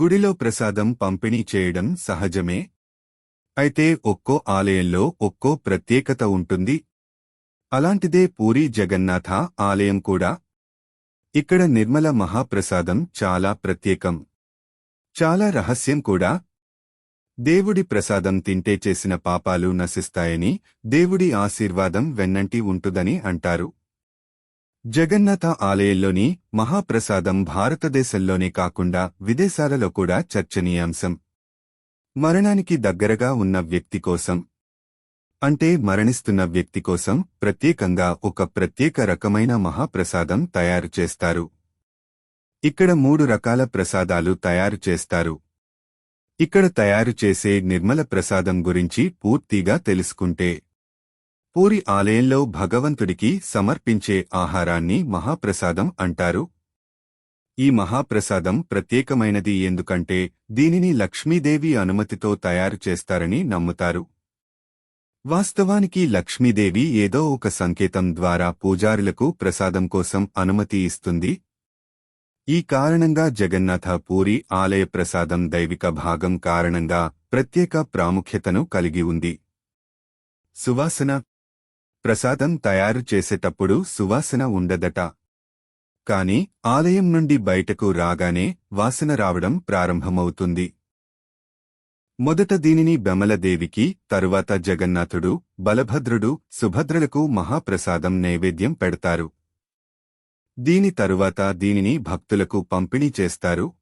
గుడిలో ప్రసాదం పంపిణీ చేయడం సహజమే? అయితే ఒక్కో ఆలయంలో ఒక్కో ప్రత్యేకత ఉంటుంది. అలాంటిదే పూరి జగన్నాథ ఆలయం కూడా. ఇక్కడ నిర్మల మహాప్రసాదం చాలా ప్రత్యేకం. చాలా రహస్యం కూడా. దేవుడి ప్రసాదం తింటే చేసిన పాపాలు నశిస్తాయని దేవుడి ఆశీర్వాదం వెన్నంటి ఉంటుదని అంటారు. జగన్నాథ ఆలయంలోని మహాప్రసాదం భారతదేశంలోనే కాకుండా విదేశాలలో కూడా చర్చనీయాంశం. మరణానికి దగ్గరగా ఉన్న వ్యక్తి కోసం అంటే మరణిస్తున్న వ్యక్తి కోసం ప్రత్యేకంగా ఒక ప్రత్యేక రకమైన మహాప్రసాదం తయారు చేస్తారు. ఇక్కడ మూడు రకాల ప్రసాదాలు తయారు చేస్తారు. ఇక్కడ తయారు చేసే నిర్మల ప్రసాదం గురించి పూర్తిగా తెలుసుకుంటే పూరి ఆలయంలో భగవంతుడికి సమర్పించే ఆహారాన్ని మహాప్రసాదం అంటారు. ఈ మహాప్రసాదం ప్రత్యేకమైనది ఎందుకంటే దీనిని లక్ష్మీదేవి అనుమతితో తయారు చేస్తారని నమ్ముతారు. వాస్తవానికి లక్ష్మీదేవి ఏదో ఒక సంకేతం ద్వారా పూజారులకు ప్రసాదం కోసం అనుమతి ఇస్తుంది. ఈ కారణంగా జగన్నాథ పూరి ఆలయ ప్రసాదం దైవిక భాగం కారణంగా ప్రత్యేక ప్రాముఖ్యతను కలిగి ఉంది. సువాసన ప్రసాదం తయారు చేసేటప్పుడు సువాసన ఉండదట. కాని ఆలయం నుండి బయటకు రాగానే వాసన రావడం ప్రారంభమవుతుంది. మొదట దీనిని బెమలదేవికి తరువాత జగన్నాథుడు బలభద్రుడు సుభద్రలకు మహాప్రసాదం నైవేద్యం పెడతారు. దీని తరువాత దీనిని భక్తులకు పంపిణీ చేస్తారు.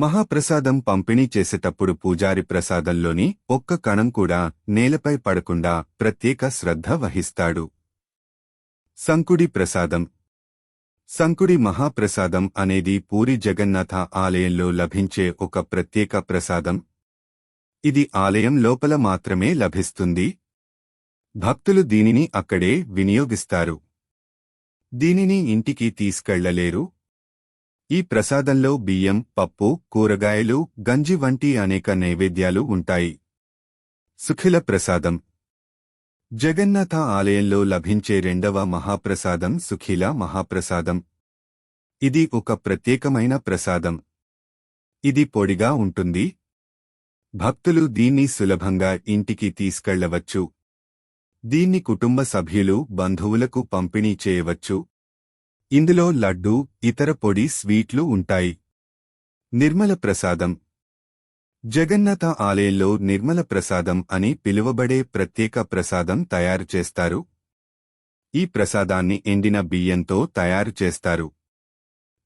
మహాప్రసాదం పంపిణీ చేసేటప్పుడు పూజారి ప్రసాదంలోని ఒక్క కణం కూడా నేలపై పడకుండా ప్రత్యేక శ్రద్ధ వహిస్తాడు. సంకుడి ప్రసాదం. సంకుడి మహాప్రసాదం అనేది పూరి జగన్నాథ ఆలయంలో లభించే ఒక ప్రత్యేక ప్రసాదం. ఇది ఆలయం లోపల మాత్రమే లభిస్తుంది. భక్తులు దీనిని అక్కడే వినియోగిస్తారు. దీనిని ఇంటికి తీసుకెళ్ళలేరు. ఈ ప్రసాదంలో బియ్యం పప్పు కూరగాయలు గంజి వంటి అనేక నైవేద్యాలు ఉంటాయి. సుఖిల ప్రసాదం. జగన్నాథ ఆలయంలో లభించే రెండవ మహాప్రసాదం సుఖిల మహాప్రసాదం. ఇది ఒక ప్రత్యేకమైన ప్రసాదం. ఇది పొడిగా ఉంటుంది. భక్తులు దీన్ని సులభంగా ఇంటికి తీసుకెళ్ళవచ్చు. దీన్ని కుటుంబ సభ్యులు బంధువులకు పంపిణీ చేయవచ్చు. ఇందులో లడ్డూ ఇతర పొడి స్వీట్లు ఉంటాయి. నిర్మల ప్రసాదం. జగన్నాథ ఆలయంలో నిర్మల ప్రసాదం అని పిలువబడే ప్రత్యేక ప్రసాదం తయారు చేస్తారు. ఈ ప్రసాదాన్ని ఎండిన బియ్యంతో తయారు చేస్తారు.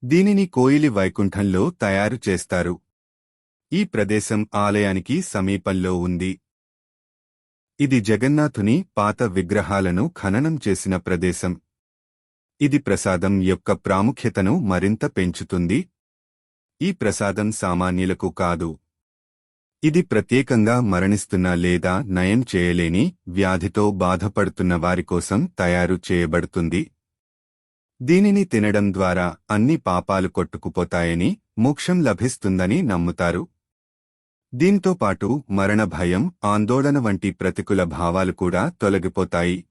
దీనిని కోయిలి వైకుంఠంలో తయారు చేస్తారు. ఈ ప్రదేశం ఆలయానికి సమీపంలో ఉంది. ఇది జగన్నాథుని పాత విగ్రహాలను ఖననం చేసిన ప్రదేశం. ఇది ప్రసాదం యొక్క ప్రాముఖ్యతను మరింత పెంచుతుంది. ఈ ప్రసాదం సామాన్యులకు కాదు. ఇది ప్రత్యేకంగా మరణిస్తున్న లేదా నయం చేయలేని వ్యాధితో బాధపడుతున్న వారి కోసం తయారు చేయబడుతుంది. దీనిని తినడం ద్వారా అన్ని పాపాలు కొట్టుకుపోతాయని మోక్షం లభిస్తుందని నమ్ముతారు. దీంతో పాటు మరణ భయం ఆందోళన వంటి ప్రతికూల భావాలు కూడా తొలగిపోతాయి.